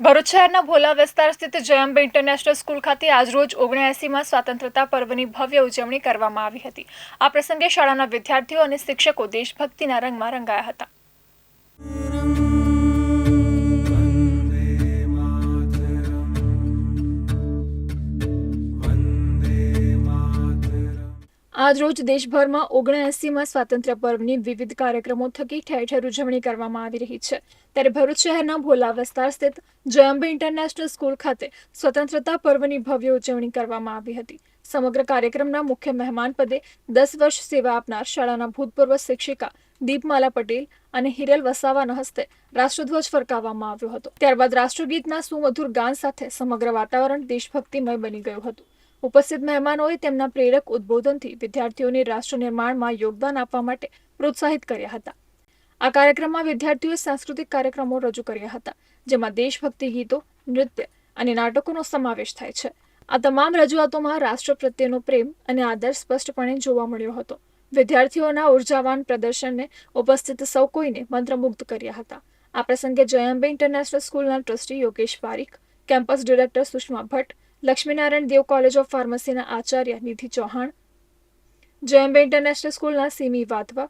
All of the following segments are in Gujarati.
ભરૂચ શહેરના ભોલા વિસ્તાર સ્થિત જયંબે ઇન્ટરનેશનલ સ્કૂલ ખાતે આજરોજ ઓગણએસીમાં સ્વાતંત્રતા પર્વની ભવ્ય ઉજવણી કરવામાં આવી હતી. આ પ્રસંગે શાળાના વિદ્યાર્થીઓ અને શિક્ષકો દેશભક્તિના રંગમાં રંગાયા હતા. આજરોજ દેશભરમાં ઓગણએસીમાં સ્વાતંત્ર્ય પર્વની વિવિધ કાર્યક્રમો થકી ઠેર ઠેર ઉજવણી કરવામાં આવી રહી છે. ત્યારે ભરૂચ શહેરના ભોલા વિસ્તાર સ્થિત જયંબે ઇન્ટરનેશનલ સ્કૂલ ખાતે સ્વતંત્રતા પર્વની ભવ્ય ઉજવણી કરવામાં આવી હતી. સમગ્ર કાર્યક્રમના મુખ્ય મહેમાન પદે દસ વર્ષ સેવા આપનાર શાળાના ભૂતપૂર્વ શિક્ષિકા દીપમાલા પટેલ અને હિરેલ વસાવાના હસ્તે રાષ્ટ્રધ્વજ ફરકાવવામાં આવ્યો હતો. ત્યારબાદ રાષ્ટ્રગીતના સુમધુર ગાન સાથે સમગ્ર વાતાવરણ દેશભક્તિમય બની ગયું હતું. ઉપસ્થિત મહેમાનોએ તેમના પ્રેરક ઉદ્બોધનથી વિદ્યાર્થીઓને રાષ્ટ્ર નિર્માણમાં યોગદાન આપવા માટે પ્રોત્સાહિત કર્યા હતા. આ કાર્યક્રમમાં વિદ્યાર્થીઓએ સાંસ્કૃતિક કાર્યક્રમો રજૂ કર્યા હતા, જેમાં દેશભક્તિ ગીતો, નૃત્ય અને નાટકોનો સમાવેશ થાય છે. આ તમામ રજૂઆતોમાં રાષ્ટ્ર પ્રત્યેનો પ્રેમ અને આદર સ્પષ્ટપણે જોવા મળ્યો હતો. વિદ્યાર્થીઓના ઉર્જાવાન પ્રદર્શનને ઉપસ્થિત સૌ કોઈને મંત્રમુગ્ધ કર્યા હતા. આ પ્રસંગે જયંબે ઇન્ટરનેશનલ સ્કૂલના trustee Yogesh Parikh, campus director Sushma Bhatt Lakshminarayan Dev college of ફાર્મસીના આચાર્ય નિધિ ચૌહાણ, જયંબે ઇન્ટરનેશનલ સ્કૂલના સીમી વાધવા,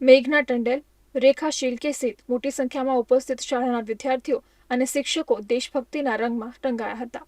મેઘના ટંડેલ, રેખા શિલકે સહિત મોટી સંખ્યામાં ઉપસ્થિત શાળાના વિદ્યાર્થીઓ અને શિક્ષકો દેશભક્તિના રંગમાં રંગાયા હતા.